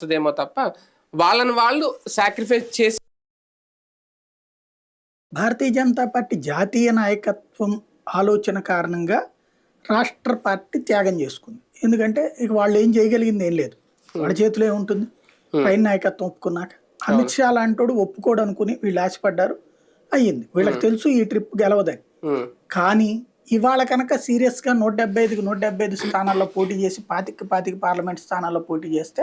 వస్తుందేమో తప్ప వాళ్ళని వాళ్ళు సాక్రిఫైస్ చేసి భారతీయ జనతా పార్టీ జాతీయ నాయకత్వం ఆలోచన కారణంగా రాష్ట్ర పార్టీ త్యాగం చేసుకుంది. ఎందుకంటే ఇక వాళ్ళు ఏం చేయగలిగింది ఏం లేదు. వాళ్ళ చేతిలో ఏముంటుంది? పైన నాయకత్వం ఒప్పుకున్నాక. అమిత్ షా లాంటోడు ఒప్పుకోడు అనుకుని వీళ్ళు ఆశపడ్డారు. అయ్యింది. వీళ్ళకి తెలుసు ఈ ట్రిప్ గెలవదని. కానీ ఇవాళ కనుక సీరియస్గా నూట డెబ్బై ఐదుకి నూట డెబ్బై ఐదు స్థానాల్లో పోటీ చేసి పాతికి పాతికి పార్లమెంట్ స్థానాల్లో పోటీ చేస్తే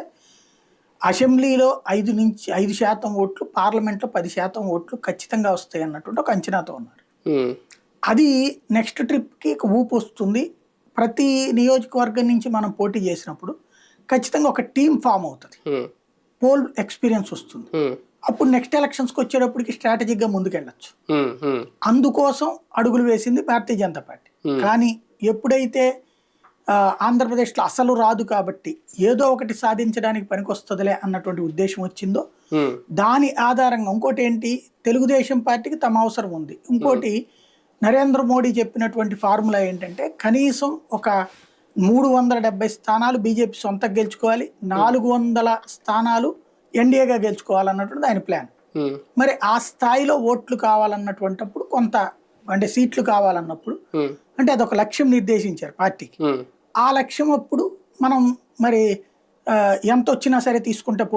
అసెంబ్లీలో ఐదు నుంచి ఐదు శాతం ఓట్లు పార్లమెంట్లో పది శాతం ఓట్లు ఖచ్చితంగా వస్తాయి అన్నటువంటి ఒక అంచనాతో ఉన్నారు. అది నెక్స్ట్ ట్రిప్కి ఒక ఊపు వస్తుంది. ప్రతి నియోజకవర్గం నుంచి మనం పోటీ చేసినప్పుడు ఖచ్చితంగా ఒక టీం ఫామ్ అవుతుంది. పోల్ ఎక్స్పీరియన్స్ వస్తుంది. అప్పుడు నెక్స్ట్ ఎలక్షన్స్కి వచ్చేటప్పటికి స్ట్రాటజిక్గా ముందుకెళ్ళచ్చు. అందుకోసం అడుగులు వేసింది భారతీయ జనతా పార్టీ. కానీ ఎప్పుడైతే ఆంధ్రప్రదేశ్లో అసలు రాదు కాబట్టి ఏదో ఒకటి సాధించడానికి పనికొస్తుందిలే అన్నటువంటి ఉద్దేశం వచ్చిందో దాని ఆధారంగా ఇంకోటి ఏంటి? తెలుగుదేశం పార్టీకి తమ అవసరం ఉంది. ఇంకోటి నరేంద్ర మోడీ చెప్పినటువంటి ఫార్ములా ఏంటంటే కనీసం ఒక మూడు వందల డెబ్బై స్థానాలు బీజేపీ సొంతంగా గెలుచుకోవాలి నాలుగు వందల స్థానాలు ఎన్డీఏగా గెలుచుకోవాలన్నటువంటి ఆయన ప్లాన్. మరి ఆ స్థాయిలో ఓట్లు కావాలన్నటువంటిప్పుడు కొంత అంటే సీట్లు కావాలన్నప్పుడు అంటే అదొక లక్ష్యం నిర్దేశించారు పార్టీకి. ఆ లక్ష్యం అప్పుడు మనం మరి ఎంత వచ్చినా సరే తీసుకుంటే పో